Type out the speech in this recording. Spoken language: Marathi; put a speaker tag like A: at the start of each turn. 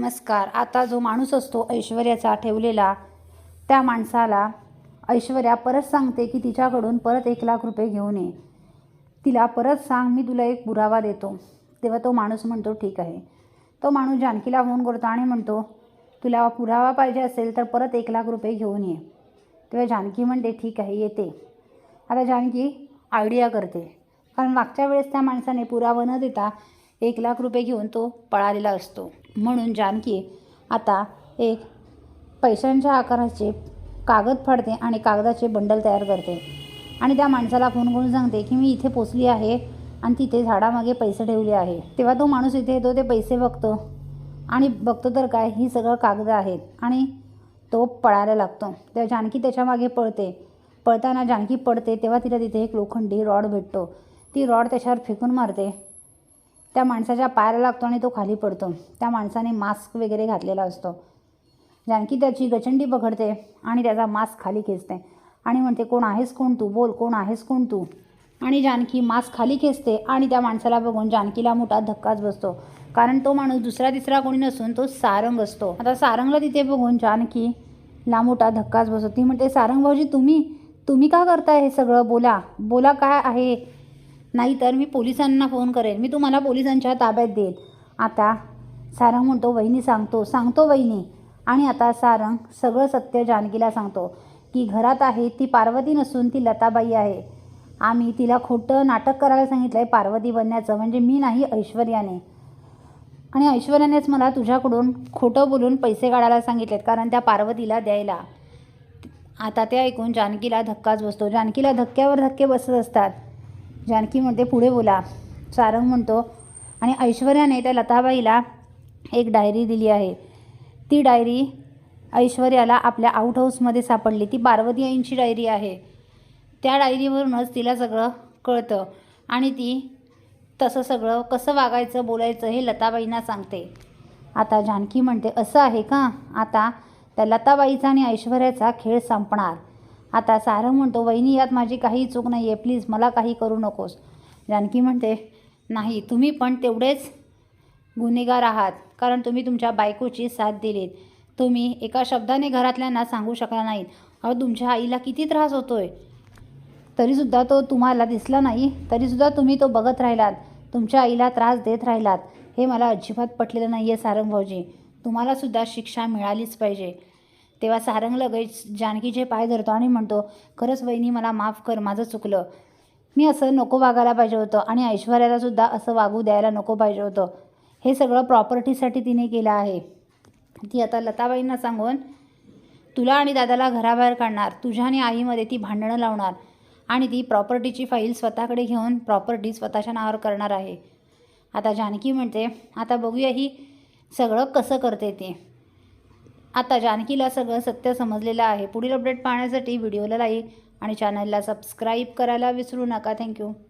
A: नमस्कार. आता जो माणूस असतो ऐश्वर्याचा ठेवलेला त्या माणसाला ऐश्वर्या परत सांगते की तिच्याकडून परत एक लाख रुपये घेऊन ये. तिला परत सांग मी तुला एक पुरावा देतो. तेव्हा तो माणूस म्हणतो ठीक आहे. तो माणूस जानकीला फोन करतो आणि म्हणतो तुला पुरावा पाहिजे असेल तर परत एक लाख रुपये घेऊन ये. तेव्हा जानकी म्हणते ठीक आहे येते. आता जानकी आयडिया करते. कारण मागच्या वेळेस त्या माणसाने पुरावा न देता एक लाख रुपये घेऊन तो पळालेला असतो. म्हणून जानकी आता एक पैशांच्या आकाराचे कागद फाडते आणि कागदाचे बंडल तयार करते. आणि त्या माणसाला फोन करून सांगते की मी इथे पोचली आहे आणि तिथे झाडामागे पैसे ठेवले आहे. तेव्हा तो माणूस इथे येतो ते पैसे बघतो आणि बघतो तर काय ही सगळं कागदं आहेत आणि तो पळायला लागतो. तेव्हा जानकी त्याच्यामागे पळते. पळताना जानकी पडते तेव्हा तिला तिथे एक लोखंडी रॉड भेटतो. ती रॉड त्याच्यावर फेकून मारते. त्या माणसाच्या पायाला लागतो आणि तो खाली पडतो. त्या माणसाने मास्क वगैरे घातलेला असतो. जानकी त्याची गचंडी पकडते आणि त्याचा मास्क खाली खेचते. आणि म्हणते कोण आहेस कोण तू? बोल कोण आहेस कोण तू? आणि जानकी मास्क खाली खेचते आणि त्या माणसाला बघून जानकीला मोठा धक्काच बसतो. कारण तो माणूस दुसरा तिसरा कोणी नसून तो सारंग असतो. आता सारंगला तिथे बघून जानकीला मोठा धक्काच बसतो. ती म्हणते सारंग भाऊजी तुम्ही? तुम्ही का करताय हे सगळं? बोला. बोला काय आहे? नाही तर मी पोलिसांना फोन करेन. मी तुम्हाला पोलिसांच्या ताब्यात देईन आता सारंग म्हणतो वहिनी सांगतो. सांगतो वहिनी. आणि आता सारंग सगळं सत्य जानकीला सांगतो की घरात आहे ती पार्वती नसून ती लताबाई आहे. आम्ही तिला खोटं नाटक करायला सांगितलं आहे पार्वती बनण्याचं म्हणजे मी नाही ऐश्वर्याने. आणि ऐश्वर्यानेच मला तुझ्याकडून खोटं बोलून पैसे काढायला सांगितलेत कारण त्या पार्वतीला द्यायला. आता ते ऐकून जानकीला धक्काच बसतो. जानकीला धक्क्यावर धक्के बसत असतात. जानकी म्हणते पुढे बोला. सारंग म्हणतो आणि ऐश्वर्याने त्या लताबाईला एक डायरी दिली आहे. ती डायरी ऐश्वर्याला आपल्या आउट हाऊसमध्ये सापडली. ती पार्वती आईंची डायरी आहे. त्या डायरीवरूनच तिला सगळं कळतं आणि ती तसं सगळं कसं वागायचं बोलायचं हे लताबाईंना सांगते. आता जानकी म्हणते असं आहे का? आता त्या लताबाईचा आणि ऐश्वर्याचा खेळ संपणार. आता सारंग म्हणतो वहिनी यात माझी काही चूक नाही आहे प्लीज मला काही करू नकोस. जानकी म्हणते नाही तुम्ही पण तेवढेच गुन्हेगार आहात कारण तुम्ही तुमच्या बायकोची साथ दिलीत. तुम्ही एका शब्दाने घरातल्यांना सांगू शकला नाहीत. अहो तुमच्या आईला किती त्रास होतो आहे तरीसुद्धा तो तुम्हाला दिसला नाही तरीसुद्धा तुम्ही तो बघत राहिलात. तुमच्या आईला त्रास देत राहिलात. हे मला अजिबात पटलेलं नाही आहे सारंग भाऊजी तुम्हालासुद्धा शिक्षा मिळालीच पाहिजे. तेव्हा सारंग लगेच जानकीचे पाय धरतो आणि म्हणतो खरंच वहिनी मला माफ कर माझं चुकलं. मी असं नको वागायला पाहिजे होतं आणि ऐश्वर्यालासुद्धा असं वागू द्यायला नको पाहिजे होतं. हे सगळं प्रॉपर्टीसाठी तिने केलं आहे. ती आता लताबाईंना सांगून तुला आणि दादाला घराबाहेर काढणार. तुझ्या आणि आईमध्ये ती भांडणं लावणार. आणि ती प्रॉपर्टीची फाईल स्वतःकडे घेऊन प्रॉपर्टी स्वतःच्या नावावर करणार आहे. आता जानकी म्हणते आता बघूया ही सगळं कसं करते ते. आता जानकीला सगळं सत्य समजलेलं आहे. पुढील अपडेट पाहण्यासाठी व्हिडिओला लाईक आणि चॅनलला सबस्क्राईब करायला विसरू नका. थँक्यू